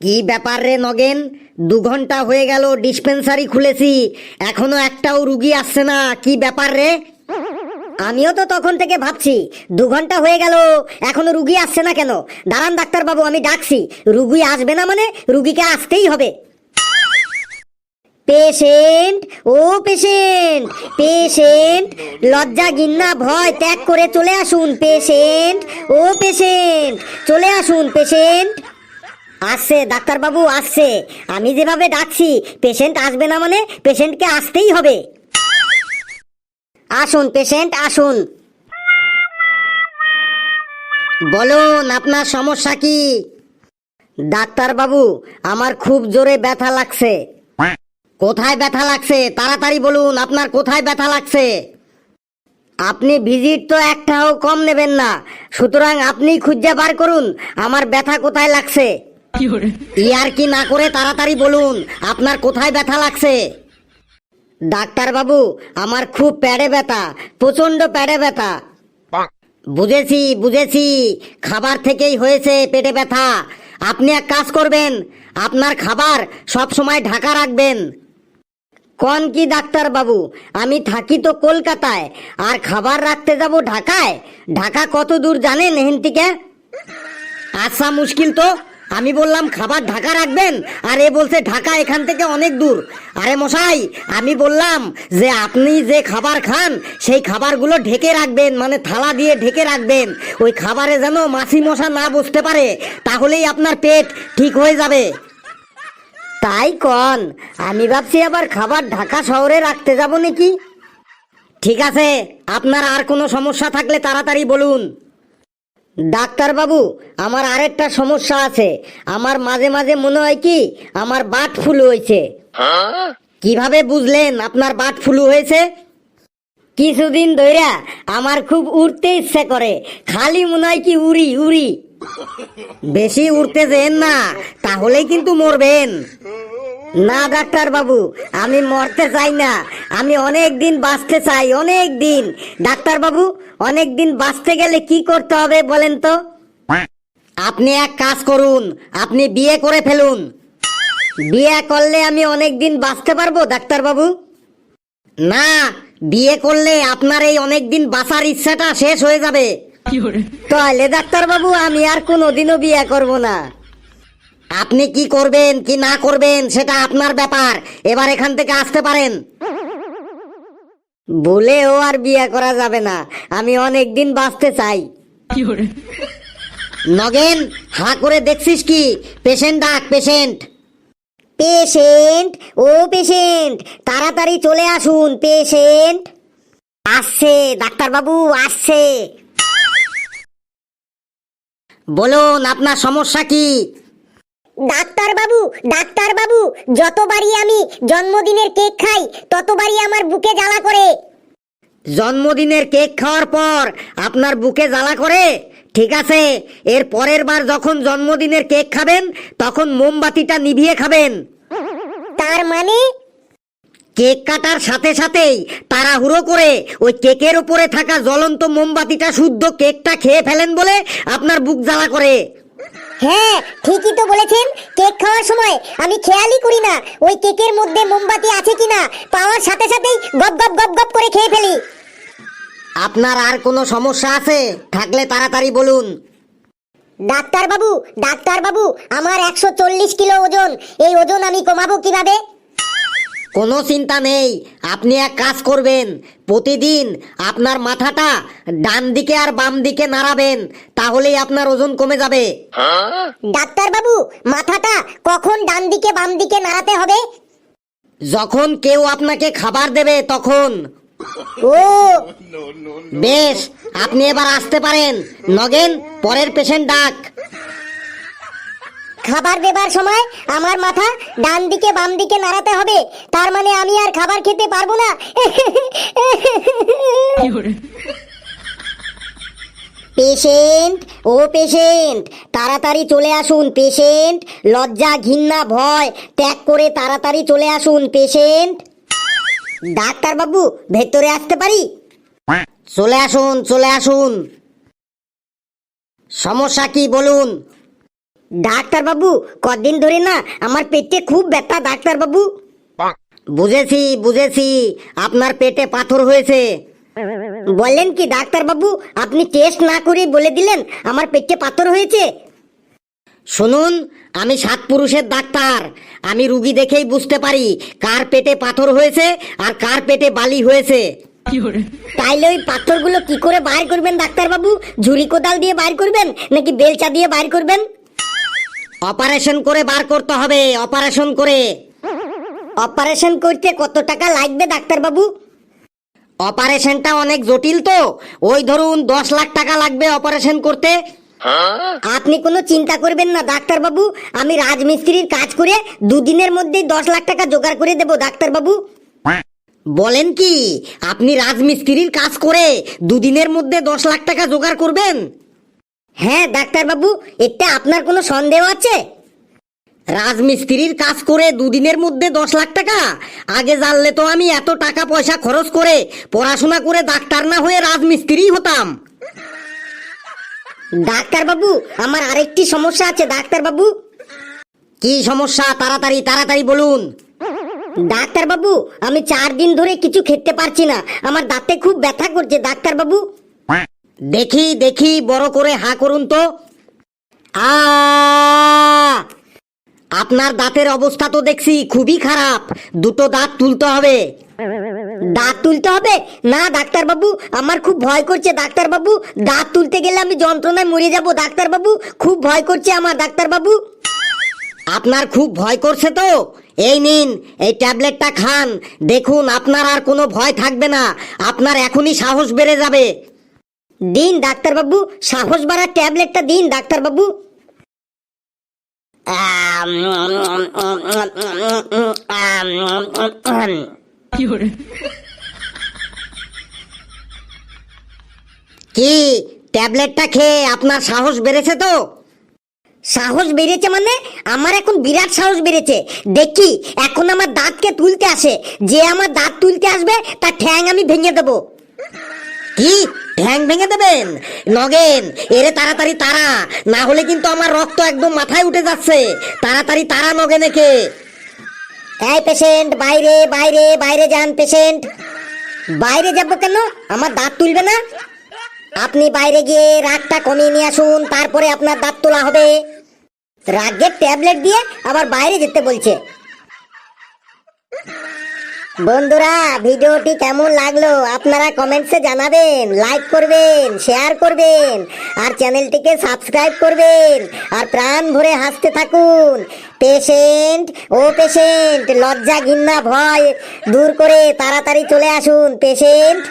কি ব্যাপার রে নগেন? দু ঘণ্টা হয়ে গেল, ডিসপেন্সারি খুলেছি। এখনও একটাও রুগী আসছে না, কি ব্যাপার রে? আমিও তো তখন থেকে ভাবছি, দু ঘণ্টা হয়ে গেল, এখনও রুগী আসছে না কেন? দাঁড়ান ডাক্তারবাবু, আমি ডাকছি। রুগী আসবে না মানে রুগীকে আসতেই হবে। পেশেন্ট, ও পেশেন্ট পেশেন্ট, লজ্জা গিন্না ভয় ত্যাগ করে চলে আসুন, পেশেন্ট, ও পেশেন্ট, চলে আসুন, পেশেন্ট। আসছে, ডাক্তারবাবু আসছে। আমি যেভাবে ডাকছি পেশেন্ট আসবে না মানে পেশেন্টকে আসতেই হবে। আসুন পেশেন্ট আসুন। বলুন, আপনার সমস্যা কি? ডাক্তারবাবু, আমার খুব জোরে ব্যথা লাগছে। কোথায় ব্যথা লাগছে? তাড়াতাড়ি বলুন, আপনার কোথায় ব্যথা লাগছে? আপনি ভিজিট তো একটাও কম নেবেন না। সুতরাং আপনি খুঁজে বার করুন, আমার ব্যথা কোথায় লাগছে? ইয়ার কি না করে তাড়াতাড়ি বলুন? আপনার কোথায় ব্যথা লাগছে? ডাক্তার বাবু, আমার খুব প্যাডে ব্যথা প্রচণ্ড প্যাডে ব্যথা। বুঝেছি বুঝেছি। খাবার থেকেই হয়েছে পেটে ব্যথা। আপনি এক কাজ করবেন, আপনার খাবার সব সময় ঢাকা রাখবেন। কোন কি ডাক্তার বাবু, আমি থাকি তো কলকাতায়, আর খাবার রাখতে যাব ঢাকায়? ঢাকা কত দূর জানেন এখান থেকে আচ্ছা মুশকিল তো। আমি বললাম, খাবার ঢাকা রাখবেন? আর এ বলছে, ঢাকা এখান থেকে অনেক দূর। আরে মশাই, আমি বললাম যে, আপনি যে খাবার খান, সেই খাবারগুলো ঢেকে রাখবেন মানে থালা দিয়ে ঢেকে রাখবেন। ওই খাবারে যেন মাছি মশা না বসতে পারে, তাহলেই আপনার পেট ঠিক হয়ে যাবে। তাই কন, আমি ভাবছি আবার খাবার ঢাকা শহরে রাখতে যাব নাকি? ঠিক আছে, আপনার আর কোনো সমস্যা থাকলে তাড়াতাড়ি বলুন। ডাক্তারবাবু, আমার আরেকটা সমস্যা আছে। আমার মাঝে মাঝে মনে হয় কি, আমার বাট ফুলু হয়েছে। কীভাবে বুঝলেন আপনার বাট ফুলু হয়েছে? কিছুদিন ধইরা আমার খুব উড়তে ইচ্ছে করে, খালি মনে হয় কি উড়ি উড়ি। বেশি উড়তে যেন না, তাহলেই কিন্তু মরবেন। না ডাক্তার বাবু আমি মরতে চাই না। আমি অনেক দিন বাঁচতে চাই অনেক দিন ডাক্তার বাবু অনেক দিন বাঁচতে গেলে কি করতে হবে বলেন তো? আপনি এক কাজ করুন আপনি বিয়ে করে ফেলুন। বিয়ে করলে আমি অনেক দিন বাঁচতে পারব ডাক্তার বাবু? না বিয়ে করলে আপনার এই অনেক দিন বাঁচার ইচ্ছাটা শেষ হয়ে যাবে। তাহলে ডাক্তার বাবু আমি আর কোনোদিনও বিয়ে করব না। আপনি কি করবেন কি না করবেন সেটা আপনার ব্যাপার। এবার এখান থেকে আসতে পারেন। বলেও আর বিয়ে করা যাবে না। আমি অনেক দিন বাঁচতে চাই। নগেন হা করে দেখছিস কি? পেশেন্ট ডাক পেশেন্ট পেশেন্ট ও পেশেন্ট তাড়াতাড়ি চলে আসুন পেশেন্ট আসছে ডাক্তারবাবু আসছে। বলুন আপনার সমস্যা কি? ডাক্তার বাবু ডাক্তার বাবু যতবারই আমি জন্মদিনের কেক খাই ততবারই আমার বুকে জ্বালা করে। জন্মদিনের কেক খাওয়ার পর আপনার বুকে জ্বালা করে? ঠিক আছে এর পরের বার যখন জন্মদিনের কেক খাবেন তখন মোমবাতিটা নিভিয়ে খাবেন। তার মানে? কেক কাটার সাথে সাথেই তাড়াহুড়ো করে ওই কেকের উপরে থাকা জ্বলন্ত মোমবাতিটা শুদ্ধ কেকটা খেয়ে ফেলেন বলে আপনার বুক জ্বালা করে। হ্যাঁ ঠিকই তো বলেছেন। কেক খাওয়ার সময় আমি খেয়ালই করি না ওই কেকের মধ্যে মোমবাতি আছে কিনা। পাওয়ার সাথে সাথেই গপ গপ গপ গপ করে খেয়ে ফেলি। আপনার আর কোনো সমস্যা আছে? থাকলে তাড়াতাড়ি বলুন। ডাক্তার বাবু ডাক্তার বাবু আমার একশো চল্লিশ কিলো ওজন। এই ওজন আমি কমাবো কীভাবে? কোনো চিন্তা নেই। আপনি এক কাজ করবেন। প্রতিদিন আপনার মাথাটা ডান দিকে আর বাম দিকে নাড়াবেন তাহলেই আপনার ওজন কমে যাবে। ডাক্তার বাবু মাথাটা কখন ডান দিকে বাম দিকে নাড়াতে হবে? যখন কেউ আপনাকে খাবার দেবে তখন। ও বেশ আপনি এবার আসতে পারেন। নগেন পরের পেশেন্ট ডাক। খাবার দেবার সময় আমার মাথা ডান দিকে বাম দিকে নাড়াতে হবে। তার মানে আমি আর খাবার খেতে পারব না। পেশেন্ট ও পেশেন্ট তাড়াতাড়ি চলে আসুন পেশেন্ট লজ্জা ঘৃণা ভয় ত্যাগ করে তাড়াতাড়ি চলে আসুন পেশেন্ট ডাক্তার বাবু ভেতরে আসতে পারি? চলে আসুন চলে আসুন। সমস্যা কি বলুন? ডাক্তার বাবু কদিন ধরে না আমার পেটে খুব ব্যথা ডাক্তার বাবু বুঝেছি বুঝেছি আপনার পেটে পাথর হয়েছে। বললেন কি ডাক্তার বাবু আপনি টেস্ট না করে বলে দিলেন আমার পেটে পাথর হয়েছে? শুনুন আমি সাত পুরুষের ডাক্তার। আমি রুগী দেখেই বুঝতে পারি কার পেটে পাথর হয়েছে আর কার পেটে বালি হয়েছে। তাইলে ওই পাথরগুলো কি করে বাইর করবেন ডাক্তার বাবু ঝুরি কোদাল দিয়ে বাইর করবেন নাকি বেলচা দিয়ে বাইর করবেন? অপারেশন করে বার করতে হবে, অপারেশন করে। অপারেশন করতে কত টাকা লাগবে ডাক্তার বাবু অপারেশনটা অনেক জটিল তো, ওই ধরুন দশ লাখ টাকা লাগবে অপারেশন করতে। আপনি কোনো চিন্তা করবেন না ডাক্তার বাবু আমি রাজমিস্ত্রির কাজ করে দুদিনের মধ্যেই দশ লাখ টাকা জোগাড় করে দেবো ডাক্তার বাবু বলেন কি, আপনি রাজমিস্ত্রির কাজ করে দুদিনের মধ্যে দশ লাখ টাকা জোগাড় করবেন? হ্যাঁ ডাক্তার বাবু এটা আপনার কোনো সন্দেহ আছে? রাজমিস্ত্রির কাজ করে দুদিনের মধ্যে দশ লাখ টাকা। আগে জানলে তো আমি এত টাকা পয়সা খরচ করে পড়াশোনা করে ডাক্তার না হয়ে রাজমিস্ত্রি হতাম। ডাক্তার বাবু আমার আরেকটি সমস্যা আছে ডাক্তার বাবু কি সমস্যা? তাড়াতাড়ি তাড়াতাড়ি বলুন। ডাক্তার বাবু আমি চার দিন ধরে কিছু খেতে পারছি না। আমার দাঁতে খুব ব্যথা করছে ডাক্তার বাবু দেখি দেখি, বড় করে হা করুন তো। আ, আপনার দাঁতের অবস্থা তো দেখছি খুবই খারাপ। দুটো দাঁত তুলতে হবে। দাঁত তুলতে হবে? না ডাক্তার বাবু আমার খুব ভয় করছে। ডাক্তার বাবু দাঁত তুলতে গেলে আমি যন্ত্রণায় মরে যাব। ডাক্তার বাবু খুব ভয় করছে আমার ডাক্তার বাবু আপনার খুব ভয় করছে তো। এই নিন, এই ট্যাবলেটটা খান। দেখুন, আপনার আর কোনো ভয় থাকবে না। আপনার এখনই সাহস বেড়ে যাবে। দিন ডাক্তারবাবু সাহস বাড়ার ট্যাবলেটটা দিন ডাক্তারবাবু। কি ট্যাবলেটটা খেয়ে আপনার সাহস বেড়েছে তো? সাহস বেড়েছে মানে? আমার এখন বিরাট সাহস বেড়েছে। দেখি এখন আমার দাঁতকে তুলতে আসে। যে আমার দাঁত তুলতে আসবে তার ঠ্যাং আমি ভেঙে দেবো। কি? ঠ্যাং ভেঙে দেবেন। নগেন, এরে তাড়াতাড়ি তারা না হলে কিন্তু আমার রক্ত একদম মাথায় উঠে যাচ্ছে। তাড়াতাড়ি তারা নগেনে কে এই পেশেন্ট বাইরে বাইরে বাইরে যান পেশেন্ট বাইরে যাব কেন? আমার দাঁত তুলবে না? আপনি বাইরে গিয়ে রাগটা কমিয়ে নিয়ে আসুন, তারপরে আপনার দাঁত তোলা হবে। রাগের ট্যাবলেট দিয়ে আবার বাইরে যেতে বলছে। বন্ধুরা, ভিডিওটি কেমন লাগল আপনারা কমেন্টসে জানাবেন লাইক করবেন শেয়ার করবেন, আর চ্যানেলটিকে সাবস্ক্রাইব করবেন, আর প্রাণ ভরে হাসতে থাকুন। পেশেন্ট ও পেশেন্ট লজ্জা ঘিন্না ভয় দূর করে তাড়াতাড়ি চলে আসুন। পেশেন্ট